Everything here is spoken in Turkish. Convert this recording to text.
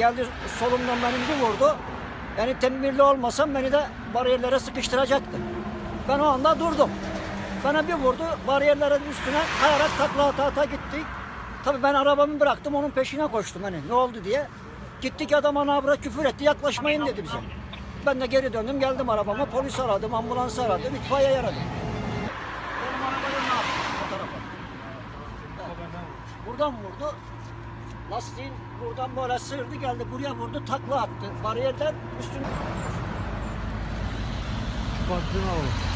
geldi solumdan beni bir vurdu. Yani tedbirli olmasam beni de bariyerlere sıkıştıracaktı. Ben o anda durdum. Bana bir vurdu, bariyerlerin üstüne kayarak takla ata ata gittik. Tabii ben arabamı bıraktım, onun peşine koştum hani ne oldu diye. Gittik adam ana avra küfür etti, yaklaşmayın dedi bize. Ben de geri döndüm, geldim arabama, polis aradım, ambulans aradım, itfaiye aradım. Benim arabayı ne yaptı o tarafa? Buradan vurdu. Lastiğin buradan böyle sığırdı geldi buraya vurdu takla attı. Bariyerden üstüne... Şu patlığını alalım.